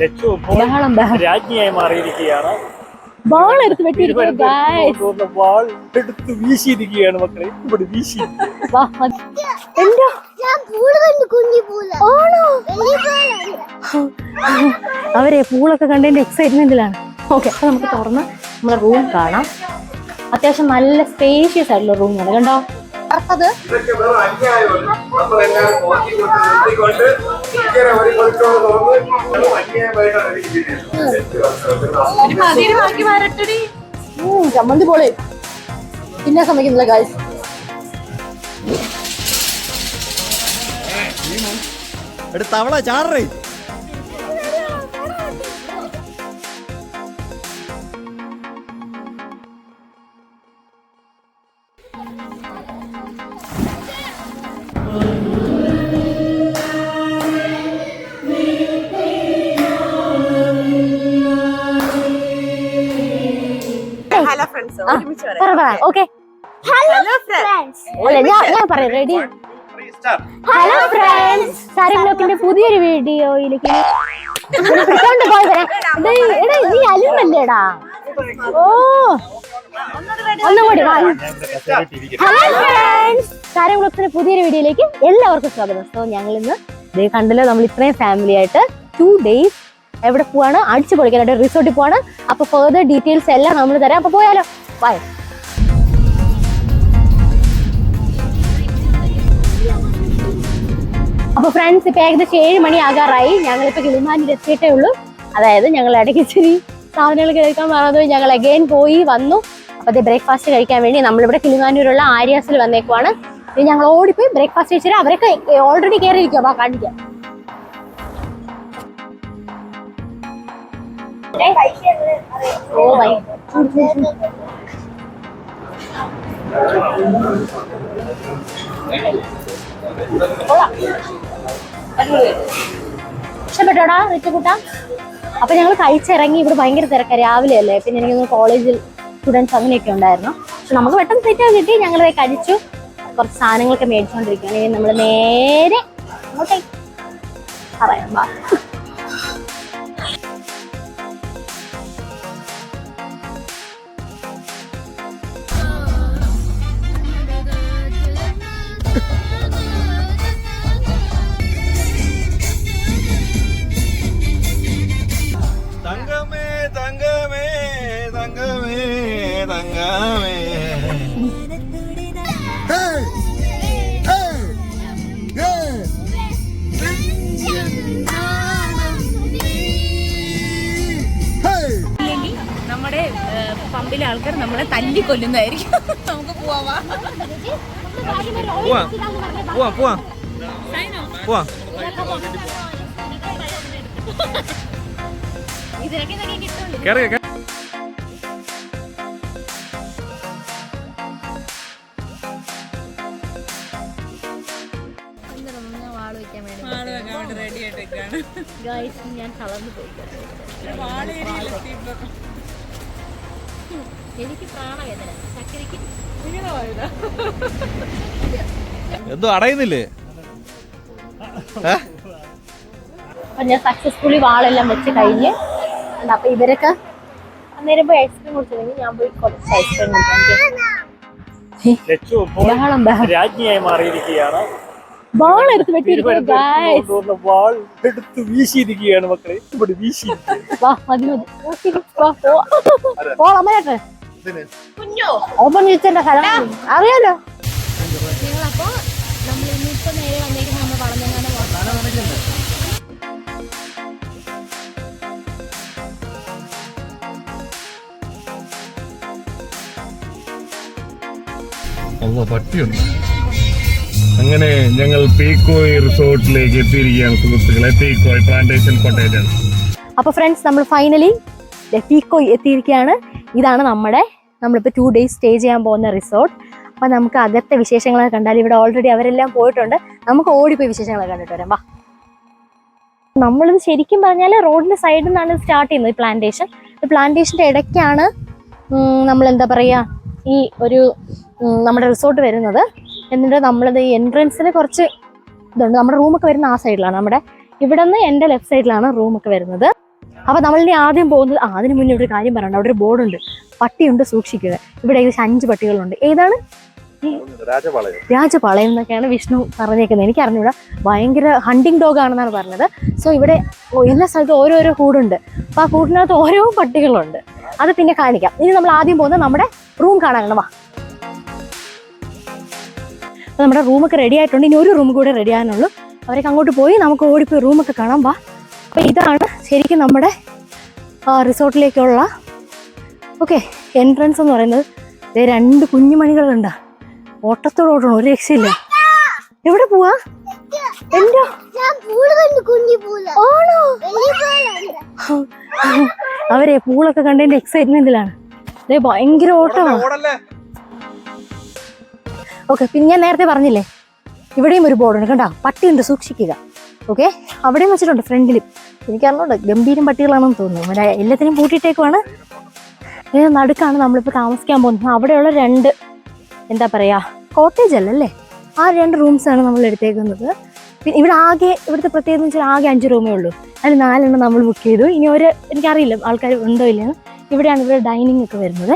ലച്ചു ബഹളം ബഹളം. രാജ്ഞിയായി മാറിയിരിക്കുകയാണ്. ബോൾ എടുത്ത് വെട്ടിയിരിക്കുന്നു വാൾ എടുത്ത് വീശിയിരിക്കുകയാണ് മക്കളെ. ഇവിടെ വീശി. എന്തോ? അവരെ പൂളൊക്കെ കണ്ടതിന്റെ എക്സൈറ്റ്മെന്റിലാണ് ഓക്കെ അപ്പൊ നമുക്ക് തുറന്ന് നമ്മുടെ റൂം കാണാം. അത്യാവശ്യം നല്ല സ്പേഷ്യസ് ആയിട്ടുള്ള റൂമാണ് കണ്ടോ? ഉം, ചമ്മന്തി പോളെ. പിന്നെ സമ്മതിക്കുന്നില്ല ഗായ്സ് എടുത്തവളെ ചാടറേ. ഹലോ ഫ്രണ്ട്സ് ഒരുമിച്ച് പറയാം. ഓക്കെ ഹലോ ഫ്രണ്ട്സ് ഞാൻ പറയാം. റെഡി. ഹലോ ഫ്രണ്ട്സ് പുതിയൊരു വീഡിയോയിലേക്ക് പോയി വരാം നീ അലുമല്ലേടാ ഓ. ഒന്നും കൂടി ഹലോ ഫ്രണ്ട്സ് സാരിബ്ലോക്കിന്റെ പുതിയൊരു വീഡിയോയിലേക്ക് എല്ലാവർക്കും സ്വാഗതം. സോ ഞങ്ങൾ ഇന്ന് കണ്ടല്ലോ നമ്മൾ ഇത്രയും ഫാമിലി ആയിട്ട് ടു ഡേയ്സ് എവിടെ പോവാണ്? അടിച്ചു പൊളിക്കാനായിട്ട് റിസോർട്ടിൽ പോവാണ്. അപ്പൊ ഫെർദർ ഡീറ്റെയിൽസ് എല്ലാം നമ്മൾ തരാം. അപ്പൊ പോയാലോ? ബൈ അപ്പൊ ഫ്രണ്ട്സ് ഇപ്പൊ ഏകദേശം ഏഴ് മണി ആകാറായി ഞങ്ങളിപ്പോ കിളിമാനിൽ എത്തിയിട്ടേ ഉള്ളൂ. അതായത് ഞങ്ങൾ ഇടയ്ക്ക് ഇച്ചിരി സാധനങ്ങൾ കഴിക്കാൻ പറഞ്ഞത് ഞങ്ങൾ അഗൈൻ പോയി വന്നു. അപ്പൊ അത് ബ്രേക്ക്ഫാസ്റ്റ് കഴിക്കാൻ വേണ്ടി നമ്മളിവിടെ കിളിമാനൂരുള്ള ആര്യാസിൽ വന്നേക്കുവാണ്. ഞങ്ങൾ ഓടിപ്പോയി ബ്രേക്ക്ഫാസ്റ്റ് കഴിച്ചിട്ട് അവരൊക്കെ ഓൾറെഡി കയറിയിരിക്കും അപ്പൊ കാണിക്കാം. ഓ ഇഷ്ടപ്പെട്ടോടാ റിച്ചുകുട്ട അപ്പൊ ഞങ്ങൾ കഴിച്ചിറങ്ങി ഇവിടെ ഭയങ്കര തിരക്കാ രാവിലെ അല്ലേ? പിന്നെ എനിക്ക് കോളേജിൽ സ്റ്റുഡൻസ് അങ്ങനെയൊക്കെ ഉണ്ടായിരുന്നു. പക്ഷെ നമുക്ക് പെട്ടെന്ന് സെറ്റ് കിട്ടി. ഞങ്ങൾ കഴിച്ചു. കുറച്ച് സാധനങ്ങളൊക്കെ മേടിച്ചുകൊണ്ടിരിക്കുകയാണ് ഇനി നമ്മൾ നേരെ അങ്ങോട്ടേക്ക്. പറയാം കൊല്ലുന്നതായിരിക്കും. നമുക്ക് പോവാ പോവാ. പോവാ പോവാ. പോവാ. കേറി കേറി. റെഡി ആയിട്ടൊക്കെയാണ് ഗൈസ് ഞാൻ തളർന്നു പോയി. എനിക്ക് പ്രാണവേദന ചക്കരയ്ക്ക് എന്തോ അടയുന്നില്ലേ? ഞാൻ സക്സസ്ഫുള്ളി വാളെല്ലാം വെച്ച് കഴിഞ്ഞ്. അപ്പൊ ഇവരൊക്കെ അന്നേരം പോയി ഐസ്ക്രീം കുടിച്ചില്ലെങ്കിൽ ഞാൻ പോയി കുറച്ച് ഐസ്ക്രീം കുടിക്കാൻ രാജ്ഞിയായി മാറിയിരിക്കുകയാണ്. ബോൾ എടുത്ത് വെട്ടിയിരിക്കുന്നു ഗായ്സ് വാൾ എടുത്ത് വീശിയിരിക്കുകയാണ് മക്കളെ. വീശി വാ മതി മതി. ഇതിന് ഓപ്പൺ കിച്ചന്റെ സ്ഥലം അറിയാലോ? നമ്മൾ ഇന്നിപ്പോ നേരെ വന്നേക്കുന്ന നമ്മൾ വളഞ്ഞെങ്ങാനും അല്ല പട്ടിയുണ്ട്. അങ്ങനെ ഞങ്ങൾ പീക്കോയ് റിസോർട്ടിലേക്ക് എത്തിയിരിക്കുകയാണ് സുഹൃത്തുക്കളെ. പീക്കോയ് പ്ലാന്റേഷൻ കോട്ടേജാണ് അപ്പൊ ഫ്രണ്ട്സ് നമ്മൾ ഫൈനലി പീക്കോയ് എത്തിയിരിക്കുകയാണ്. ഇതാണ് നമ്മുടെ നമ്മളിപ്പോൾ ടു ഡേയ്സ് സ്റ്റേ ചെയ്യാൻ പോകുന്ന റിസോർട്ട് അപ്പോൾ നമുക്ക് അകത്തെ വിശേഷങ്ങളൊക്കെ കണ്ടാൽ ഇവിടെ ഓൾറെഡി അവരെല്ലാം പോയിട്ടുണ്ട്. നമുക്ക് ഓടിപ്പോയി വിശേഷങ്ങളൊക്കെ കണ്ടിട്ട് വരാം. വാ. നമ്മളിത് ശരിക്കും പറഞ്ഞാൽ റോഡിന്റെ സൈഡിൽ നിന്നാണ് സ്റ്റാർട്ട് ചെയ്യുന്നത് ഈ പ്ലാന്റേഷൻ ഈ പ്ലാന്റേഷന്റെ ഇടയ്ക്കാണ് നമ്മൾ എന്താ പറയുക ഈ ഒരു നമ്മുടെ റിസോർട്ട് വരുന്നത്. എന്നിട്ട് നമ്മളിത് ഈ എൻട്രൻസിൽ കുറച്ച് ഇതുണ്ട്. നമ്മുടെ റൂമൊക്കെ വരുന്ന ആ സൈഡിലാണ് നമ്മുടെ ഇവിടെ നിന്ന് എന്റെ ലെഫ്റ്റ് സൈഡിലാണ് റൂമൊക്കെ വരുന്നത്. അപ്പൊ നമ്മളിനി ആദ്യം പോകുന്നത് ആ അതിന് മുന്നേ ഒരു കാര്യം പറയണ്ട അവിടെ ഒരു ബോർഡുണ്ട്. പട്ടിയുണ്ട് സൂക്ഷിക്കുക. ഇവിടെ ഏകദേശം അഞ്ച് പട്ടികളുണ്ട്. ഏതാണ്? രാജപാളയം. എന്നൊക്കെയാണ് വിഷ്ണു പറഞ്ഞേക്കുന്നത്. എനിക്ക് അറിഞ്ഞൂടാ. ഭയങ്കര ഹണ്ടിങ് ഡോഗ് ആണെന്നാണ് പറഞ്ഞത്. സോ ഇവിടെ എല്ലാ സ്ഥലത്തും ഓരോരോ കൂടുണ്ട്. അപ്പൊ ആ കൂടിനകത്ത് ഓരോ പട്ടികളുണ്ട്. അത് പിന്നെ കാണിക്കാം. ഇനി നമ്മൾ ആദ്യം പോകുന്നത് നമ്മുടെ റൂം കാണാനാണ്. വാ. അപ്പൊ നമ്മുടെ റൂമൊക്കെ റെഡി ആയിട്ടുണ്ട്. ഇനി ഒരു റൂം കൂടെ റെഡി ആകാനുള്ളൂ അവരൊക്കെ അങ്ങോട്ട് പോയി നമുക്ക് ഓടിപ്പോയി റൂമൊക്കെ കാണാം. വാ. അപ്പോൾ ഇതാണ് ശരിക്കും നമ്മുടെ റിസോർട്ടിലേക്കുള്ള ഓക്കെ എൻട്രൻസ് എന്ന് പറയുന്നത് ഇതേ രണ്ട് കുഞ്ഞുമണികളുണ്ട്. ഓട്ടത്തോടെ ഓടണം ഒരു രക്ഷയില്ല. എവിടെ പോവാ? എന്തോ? കുഞ്ഞു ആണോ? അവരെ പൂളൊക്കെ കണ്ടതിന്റെ എക്സൈറ്റ്മെന്റിലാണ് ദേ ഭയങ്കര ഓട്ടമാണ് ഓക്കെ പിന്നെ ഞാൻ നേരത്തെ പറഞ്ഞില്ലേ? ഇവിടെയും ഒരു ബോർഡുണ്ട് കണ്ടോ? പട്ടിയുണ്ട് സൂക്ഷിക്കുക. ഓക്കെ അവിടെയും വെച്ചിട്ടുണ്ട് ഫ്രണ്ടിലും. എനിക്കറിഞ്ഞോണ്ട് ഗംഭീരം പട്ടികളാണെന്ന് തോന്നുന്നു. എല്ലാത്തിനും പൂട്ടിയിട്ടേക്കുവാണ്. നടുക്കാണ് നമ്മളിപ്പോൾ താമസിക്കാൻ പോകുന്നത്. അവിടെയുള്ള രണ്ട് എന്താ പറയുക കോട്ടേജ് അല്ലല്ലേ? ആ രണ്ട് റൂംസാണ് നമ്മൾ എടുത്തേക്കുന്നത്. പിന്നെ ഇവിടെ ആകെ ഇവിടുത്തെ പ്രത്യേകത വെച്ചാൽ ആകെ അഞ്ച് റൂമേ ഉള്ളൂ. അതിൽ നാലെണ്ണം നമ്മൾ ബുക്ക് ചെയ്തു. ഇനി ഒരു എനിക്കറിയില്ല ആൾക്കാർ ഉണ്ടോ ഇല്ലെന്ന് ഇവിടെയാണ് ഇവിടെ ഡൈനിങ് ഒക്കെ വരുന്നത്.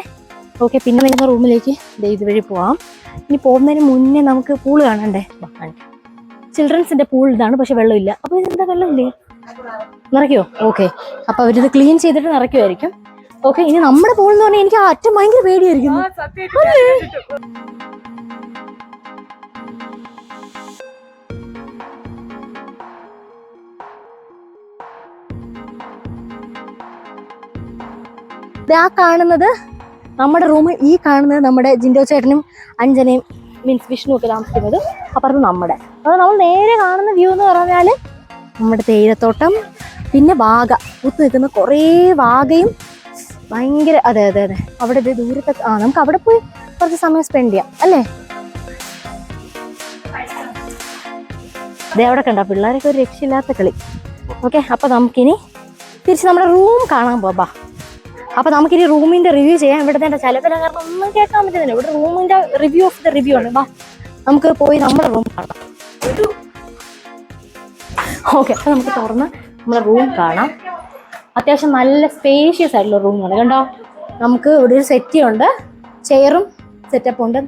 ഓക്കെ പിന്നെ നിങ്ങൾ റൂമിലേക്ക് ഇതുവഴി പോവാം. ഇനി പോകുന്നതിന് മുന്നേ നമുക്ക് പൂൾ കാണണ്ടേ? ചിൽഡ്രൻസിന്റെ പൂൾ ഇതാണ് പക്ഷേ വെള്ളമില്ല. അപ്പോൾ ഇതെന്താ വെള്ളമില്ലേ? നിറയ്ക്കോ ഓക്കെ അപ്പൊ അവരിത് ക്ലീൻ ചെയ്തിട്ട് നിറയ്ക്കുമായിരിക്കും ഓക്കെ ഇനി നമ്മുടെ പോൾ എന്ന് പറഞ്ഞാൽ എനിക്ക് ആ അറ്റം ഭയങ്കര പേടിയായിരിക്കും അല്ലേ? ദേ ആ കാണുന്നത് നമ്മുടെ റൂം ഈ കാണുന്നത് നമ്മുടെ ജിൻഡോ ചേട്ടനും അഞ്ജനയും മീൻസ് വിഷ്ണു ഒക്കെ താമസിക്കുന്നത്. അപ്പുറത്ത് നമ്മുടെ. അപ്പോൾ നമ്മൾ നേരെ കാണുന്ന വ്യൂ എന്ന് പറഞ്ഞാൽ നമ്മുടെ തേയിലത്തോട്ടം പിന്നെ വാഗ. കുത്തു നിൽക്കുന്ന കുറേ വാഗയും ഭയങ്കര അതെ അതെ അതെ. അവിടെ ദേ ദൂരത്തെ ആ നമുക്ക് അവിടെ പോയി കുറച്ച് സമയം സ്പെൻഡ് ചെയ്യാം അല്ലേ? ദേ അവിടെ കണ്ട പിള്ളേരൊക്കെ ഒരു രക്ഷയില്ലാത്ത കളി. ഓക്കെ അപ്പൊ നമുക്കിനി തിരിച്ച് നമ്മുടെ റൂം കാണാൻ പോവാ അപ്പൊ നമുക്കിനി റൂമിന്റെ റിവ്യൂ ചെയ്യാം. ഇവിടുത്തെ ചിലവില കാരണം ഒന്നും കേൾക്കാൻ പറ്റുന്നില്ല ഇവിടെ റൂമിന്റെ റിവ്യൂ ഓഫ് ദ റിവ്യൂ ആണ് വാ നമുക്ക് പോയി നമ്മുടെ റൂം കാണാം. ഓക്കെ അപ്പൊ നമുക്ക് തുറന്ന് നമ്മുടെ റൂം കാണാം. അത്യാവശ്യം നല്ല സ്പേഷ്യസ് ആയിട്ടുള്ള റൂമാണ് കണ്ടോ? നമുക്ക് ഇവിടെ ഒരു സെറ്റി ഉണ്ട്. ചെയറും സെറ്റപ്പ് ഉണ്ട്.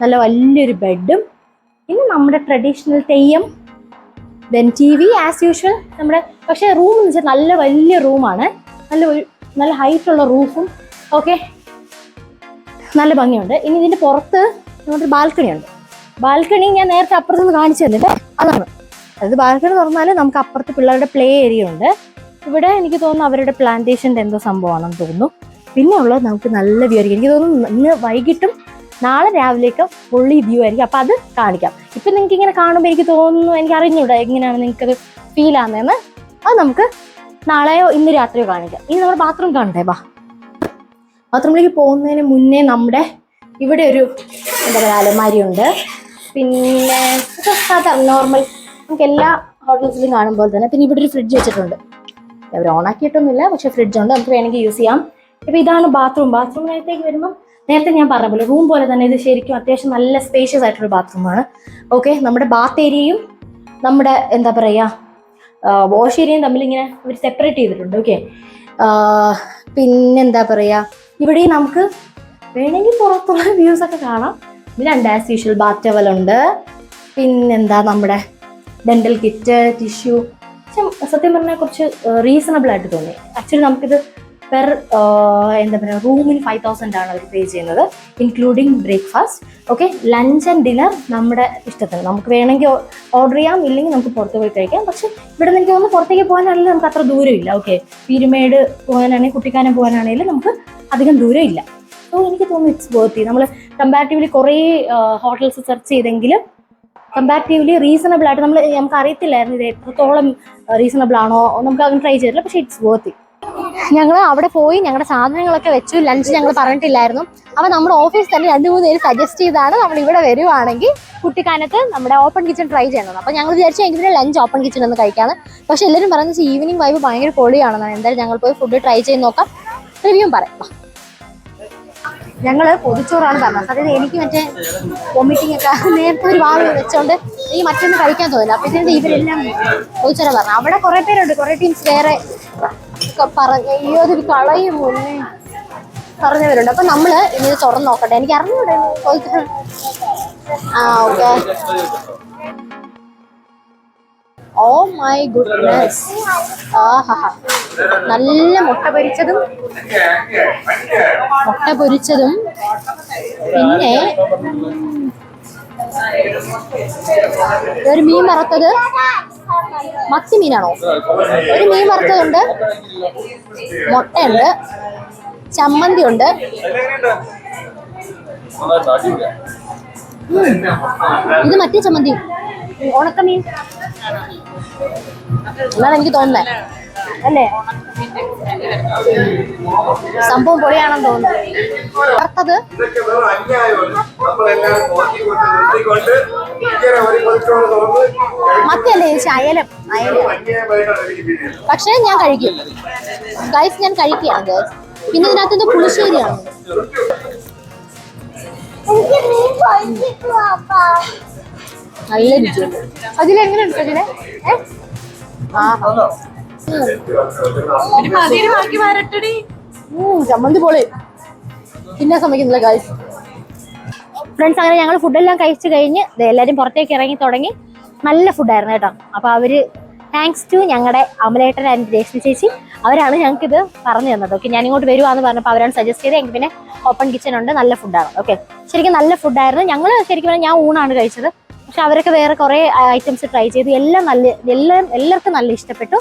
നല്ല വലിയൊരു ബെഡും പിന്നെ നമ്മുടെ traditional theyyam then T V as usual നമ്മുടെ പക്ഷേ റൂം എന്ന് വെച്ചാൽ നല്ല വലിയ റൂമാണ് നല്ല നല്ല ഹൈറ്റ് ഉള്ള റൂഫും ഓക്കെ നല്ല ഭംഗിയുണ്ട്. ഇനി ഇതിന്റെ പുറത്ത് നമ്മുടെ ബാൽക്കണി ഉണ്ട്. ബാൽക്കണി ഞാൻ നേരത്തെ അപ്പുറത്തുനിന്ന് കാണിച്ചു തന്നിട്ട് അതാണ്. അതായത് ബാൽക്കണി തുറന്നാൽ നമുക്ക് അപ്പുറത്ത് പിള്ളേരുടെ പ്ലേ ഏരിയ ഉണ്ട്. ഇവിടെ എനിക്ക് തോന്നുന്നു അവരുടെ പ്ലാന്റേഷന്റെ എന്തോ സംഭവമാണെന്ന് തോന്നുന്നു. പിന്നെ ഉള്ളത് നമുക്ക് നല്ല വ്യൂ ആയിരിക്കും. എനിക്ക് തോന്നുന്നു ഇന്ന് വൈകിട്ടും നാളെ രാവിലെയൊക്കെ ഫുള്ളി വ്യൂ ആയിരിക്കും. അപ്പം അത് കാണിക്കാം. ഇപ്പം നിങ്ങൾക്ക് ഇങ്ങനെ കാണുമ്പോൾ എനിക്ക് തോന്നുന്നു എനിക്ക് അറിഞ്ഞൂടാ എങ്ങനെയാണ് നിങ്ങൾക്കത് ഫീൽ ആകുന്നതെന്ന് അത് നമുക്ക് നാളെയോ ഇന്ന് രാത്രിയോ കാണിക്കാം. ഇനി നമ്മുടെ ബാത്റൂം കാണട്ടെ വാ. ബാത്റൂമിലേക്ക് പോകുന്നതിന് മുന്നേ നമ്മുടെ ഇവിടെ ഒരു എന്താ പറയുക അലമാരിയുണ്ട്. പിന്നെ സാധാരണ നോർമൽ നമുക്ക് എല്ലാ ഹോട്ടൽസിലും കാണും പോലെ തന്നെ പിന്നെ ഇവിടെ ഒരു ഫ്രിഡ്ജ് വെച്ചിട്ടുണ്ട്. അവർ ഓൺ ആക്കിയിട്ടൊന്നുമില്ല പക്ഷെ ഫ്രിഡ്ജ് ഉണ്ട്. നമുക്ക് വേണമെങ്കിൽ യൂസ് ചെയ്യാം. ഇപ്പം ഇതാണ് ബാത്റൂം ബാത്റൂമിനകത്തേക്ക് വരുമ്പോൾ നേരത്തെ ഞാൻ പറഞ്ഞ പോലെ റൂം പോലെ തന്നെ ഇത് ശരിക്കും അത്യാവശ്യം നല്ല സ്പേഷ്യസ് ആയിട്ടുള്ള ബാത്റൂമാണ് ഓക്കെ നമ്മുടെ ബാത്ത് ഏരിയയും നമ്മുടെ എന്താ പറയുക വാഷ് ഏരിയയും തമ്മിൽ ഇങ്ങനെ സെപ്പറേറ്റ് ചെയ്തിട്ടുണ്ട്. ഓക്കെ പിന്നെന്താ പറയുക ഇവിടെ നമുക്ക് വേണമെങ്കിൽ പുറത്തുള്ള വ്യൂസ് ഒക്കെ കാണാം. പിന്നെ രണ്ട് ആസ് യൂഷ്വൽ ബാത്ത് ടവലുണ്ട് പിന്നെന്താ നമ്മുടെ ഡെന്റൽ കിറ്റ് ടിഷ്യൂ സത്യം പറഞ്ഞാൽ കുറച്ച് റീസണബിൾ ആയിട്ട് തോന്നി. ആക്ച്വലി നമുക്കിത് പെർ എന്താ പറയുക റൂമിന് ഫൈവ് തൗസൻഡ് ആണ് അവർ പേ ചെയ്യുന്നത് including breakfast okay lunch and dinner നമ്മുടെ ഇഷ്ടത്തിന്. നമുക്ക് വേണമെങ്കിൽ ഓർഡർ ചെയ്യാം ഇല്ലെങ്കിൽ നമുക്ക് പുറത്ത് പോയി കഴിക്കാം. പക്ഷെ ഇവിടെ നിന്ന് എനിക്ക് തോന്നുന്നു പുറത്തേക്ക് പോകാനാണെങ്കിൽ നമുക്ക് അത്ര ദൂരമില്ല ഓക്കെ പീരുമേട് പോകാനാണെങ്കിൽ കുട്ടിക്കാനം പോകാനാണെങ്കിലും നമുക്ക് അധികം ദൂരമില്ല സോ എനിക്ക് തോന്നുന്നു ഇറ്റ്സ് വർത്തി നമ്മൾ കമ്പാരിറ്റീവ്ലി കുറേ ഹോട്ടൽസ് സെർച്ച് ചെയ്തെങ്കിലും കമ്പാരിറ്റീവ്ലി റീസണബിൾ ആയിട്ട് നമ്മൾ നമുക്ക് അറിയത്തില്ലായിരുന്നു ഇത് എത്രത്തോളം റീസണബിൾ ആണോ നമുക്ക് അങ്ങനെ ട്രൈ ചെയ്തില്ല പക്ഷേ ഇറ്റ്സ് വർത്തി ഞങ്ങൾ അവിടെ പോയി ഞങ്ങളുടെ സാധനങ്ങളൊക്കെ വെച്ചു ലഞ്ച് ഞങ്ങൾ പറഞ്ഞിട്ടില്ലായിരുന്നു. അപ്പോൾ നമ്മുടെ ഓഫീസ് തന്നെ രണ്ട് മൂന്ന് പേര് സജസ്റ്റ് ചെയ്താണ് നമ്മൾ ഇവിടെ വരുവാണെങ്കിൽ കുട്ടിക്കാനത്ത് നമ്മുടെ ഓപ്പൺ കിച്ചൺ ട്രൈ ചെയ്യണം. അപ്പോൾ ഞങ്ങൾ വിചാരിച്ചു എങ്കിലും ലഞ്ച് ഓപ്പൺ കിച്ചൺ ഒന്ന് കഴിക്കാമെന്ന് പക്ഷേ എല്ലാവരും പറയുന്നത് ഈവനിങ് വൈബ് ഭയങ്കര പൊളിയാണെന്നാണ്. എന്തായാലും ഞങ്ങൾ പോയി ഫുഡ് ട്രൈ ചെയ്ത് നോക്കാം. റിവ്യൂ പറയാം ഞങ്ങൾ പൊതിച്ചോറാണ് പറഞ്ഞത്. അതായത് എനിക്ക് മറ്റേ വൊമിറ്റിംഗ് ഒക്കെ നേരത്തെ ഒരു വാവ് വെച്ചോണ്ട് ഈ മറ്റൊന്ന് കഴിക്കാൻ തോന്നില്ല. അപ്പൊ ഇതിന് ഇവരെല്ലാം പൊതിച്ചോറാണ് പറഞ്ഞു അവിടെ കുറെ പേരുണ്ട്. കുറെ ടീംസ് വേറെ പറഞ്ഞ അയ്യോ അതൊരു കളയും പറഞ്ഞവരുണ്ട്. അപ്പൊ നമ്മൾ ഇനി തുറന്ന് നോക്കട്ടെ. എനിക്ക് അറിഞ്ഞൂടെ? ആ ഓക്കെ. ഓ മൈ ഗുഡ്നസ് ആഹാ. നല്ല മുട്ട പൊരിച്ചതും മുട്ട പൊരിച്ചതും. പിന്നെ ഒരു മീൻ വറുത്തത് മത്തി മീനാണോ ഒരു മീൻ വറുത്തതുണ്ട് മുട്ടയുണ്ട് ചമ്മന്തി ഉണ്ട് ഇത് മറ്റേ ചമ്മന്തി. ഉണക്കമീൻ എന്നാണ് എനിക്ക് തോന്നുന്നത്. അല്ലേ? സംഭവം പൊളിയാണെന്ന് തോന്നുന്നു. വറുത്തത് മത്തിയല്ലേ ചേച്ചി? അയലം. അയലം. പക്ഷേ ഞാൻ കഴിക്കും. ഗൈസ് ഞാൻ കഴിക്കുകയാണ് ഗൈസ് പിന്നെ ഇതിനകത്ത് ഇത് പുളിശ്ശേരിയാണ് നല്ല രുചിയുണ്ട്. അതിലെങ്ങനെയുണ്ട് ഇതിനെ അതിലെ ചമ്മന്തി പോളി. പിന്നെ സമ്മതിക്കുന്നില്ല ഗൈസ് ഫ്രണ്ട്സ് അങ്ങനെ ഞങ്ങൾ ഫുഡെല്ലാം കഴിച്ചു കഴിഞ്ഞ് ദേ എല്ലാവരും പുറത്തേക്ക് ഇറങ്ങി തുടങ്ങി. നല്ല ഫുഡായിരുന്നു കേട്ടോ. അപ്പൊ അവർ താങ്ക്സ് ടു ഞങ്ങളുടെ അമലേട്ടൻ ആൻഡ് രേഷ്മി ചേച്ചി അവരാണ് ഞങ്ങൾക്ക് ഇത് പറഞ്ഞു തന്നത്. ഓക്കെ ഞാൻ ഇങ്ങോട്ട് വരുവാന്ന് പറഞ്ഞപ്പോൾ അവരാണ് സജസ്റ്റ് ചെയ്തത്. എങ്കിൽ പിന്നെ ഓപ്പൺ കിച്ചൺ ഉണ്ട് നല്ല ഫുഡാണ് ഓക്കെ ശരിക്കും നല്ല ഫുഡായിരുന്നു ഞങ്ങൾ ശരിക്കും പറഞ്ഞാൽ ഞാൻ ഊണാണ് കഴിച്ചത്. പക്ഷെ അവരൊക്കെ വേറെ കുറേ ഐറ്റംസ് ട്രൈ ചെയ്ത്. എല്ലാം നല്ല എല്ലാം എല്ലാവർക്കും നല്ല ഇഷ്ടപ്പെട്ടു.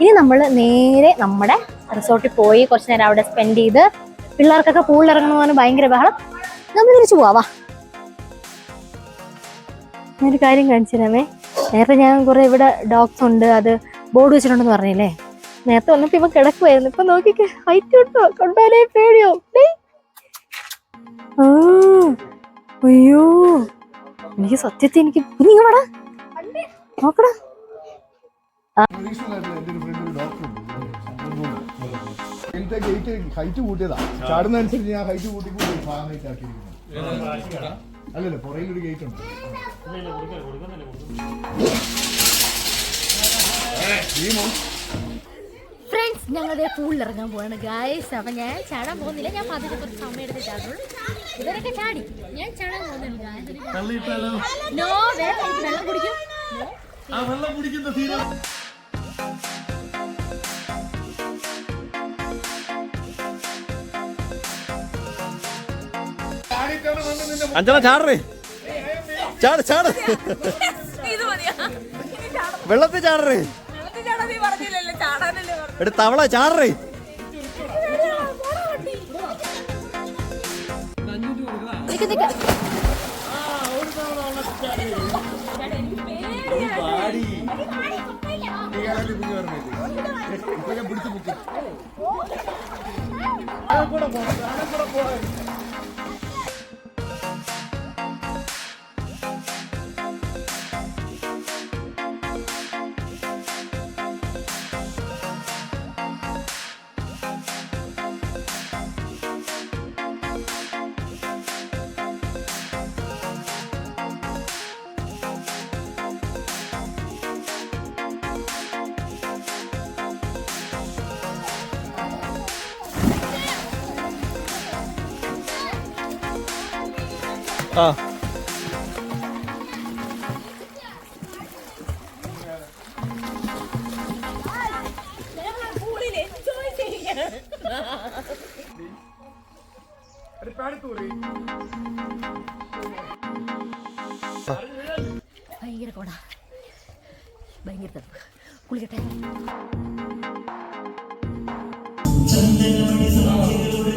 ഇനി നമ്മൾ നേരെ നമ്മുടെ റിസോർട്ടിൽ പോയി കുറച്ച് നേരം അവിടെ സ്പെൻഡ് ചെയ്ത് പിള്ളേർക്കൊക്കെ പൂളിൽ ഇറങ്ങണമെന്ന് ഭയങ്കര ബഹളം. നമ്മൾ തിരിച്ചു പോവാ ഞാനൊരു കാര്യം കാണിച്ചു തരാമേ. നേരത്തെ ഞാൻ കുറേ ഇവിടെ ഡോഗ്സ് ഉണ്ട് അത് ബോർഡ് വെച്ചിട്ടുണ്ടെന്ന് പറഞ്ഞില്ലേ? നേരത്തെ വന്നപ്പോ ഇവ കിടക്കുമായിരുന്നു ഇപ്പൊ നോക്കിക്കേ ഹൈറ്റ് ഉണ്ടോ? കൊണ്ടാലേ പേടിയോ അയ്യോ. എനിക്ക് സത്യത്തിൽ എനിക്ക് കുഞ്ഞിങ്ങ വേടാ നോക്കടാ. ഹൈറ്റ് കൂട്ടിയതാ ചാടുന്നതനുസരിച്ച് ഞാൻ ഹൈറ്റ് കൂട്ടി കൂട്ടി ആക്കിയിരിക്കുന്നു അല്ലല്ലോ ഗേറ്റ് ഉണ്ട് ഫ്രണ്ട്സ് ഞങ്ങളുടെ പൂളിൽ ഇറങ്ങാൻ പോവാണ് ഗായ്സ് അപ്പം ഞാൻ ചാടാൻ പോകുന്നില്ല. ഞാൻ പതിനെ കുറച്ച് സമയം എടുത്ത് ചാടുള്ളൂ ഇവരൊക്കെ ചാടി. ഞാൻ ചാടാൻ പോകുന്നില്ല നോ വെള്ളം കുടിക്കും. അഞ്ചന ചാടറേ ചാട് ചാട്. വെള്ളത്തിൽ ചാടറേ എടുത്ത് പോകാം ചാടറേ. നിക്ക് നിക്ക്. ഇപ്പൊ ഞാൻ ആ. ഭയങ്കര കോടാ. ഭയങ്കര തണുപ്പ്. കുളിക്കട്ടെ. ചന്ദനമണി സാധ്യതകളുടെ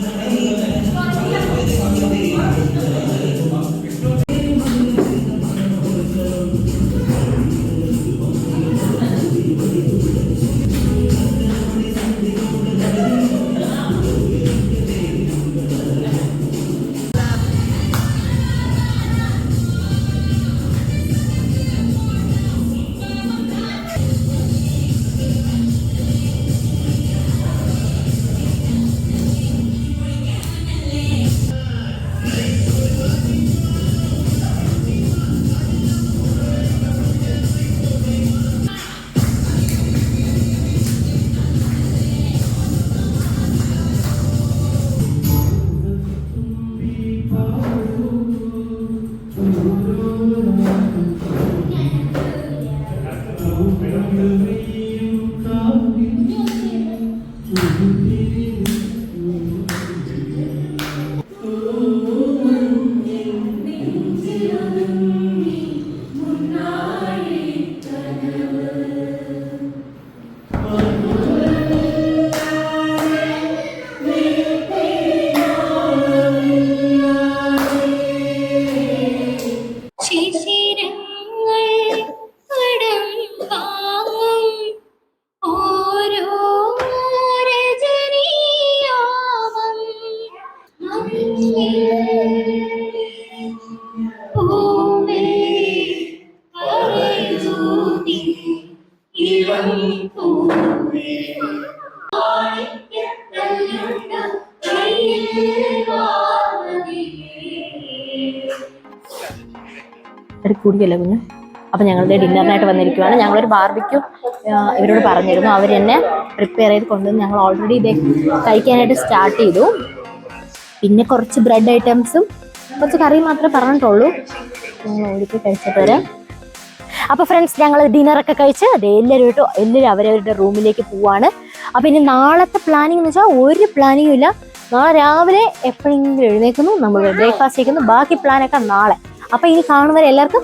കുടിയല്ലേ കുഞ്ഞു? അപ്പം ഞങ്ങളുടെ ഡിന്നറിനായിട്ട് വന്നിരിക്കുവാണ്. ഞങ്ങളൊരു ബാർബിക്യൂ ഇവരോട് പറഞ്ഞിരുന്നു. അവർ എന്നെ പ്രിപ്പയർ ചെയ്ത് കൊണ്ടുവന്ന് ഞങ്ങൾ ഓൾറെഡി ഇത് കഴിക്കാനായിട്ട് സ്റ്റാർട്ട് ചെയ്തു. പിന്നെ കുറച്ച് ബ്രെഡ് ഐറ്റംസും കുറച്ച് കറി മാത്രമേ പറഞ്ഞിട്ടുള്ളൂ. ഞങ്ങൾ ഓടിപ്പോയി കഴിച്ചിട്ട് വരാം. അപ്പോൾ ഫ്രണ്ട്സ് ഞങ്ങൾ ഡിന്നറൊക്കെ കഴിച്ച് അത് എല്ലാവരും കേട്ടോ എല്ലാവരും അവരവരുടെ റൂമിലേക്ക് പോവാണ്. അപ്പോൾ ഇനി നാളത്തെ പ്ലാനിങ് എന്ന് വെച്ചാൽ ഒരു പ്ലാനിങ്ങും ഇല്ല. നാളെ രാവിലെ എപ്പോഴെങ്കിലും എഴുന്നേക്കുന്നു നമ്മൾ ബ്രേക്ക്ഫാസ്റ്റ് കഴിക്കുന്നു. ബാക്കി പ്ലാനൊക്കെ നാളെ. അപ്പോൾ ഇനി കാണുന്നവരെ എല്ലാവർക്കും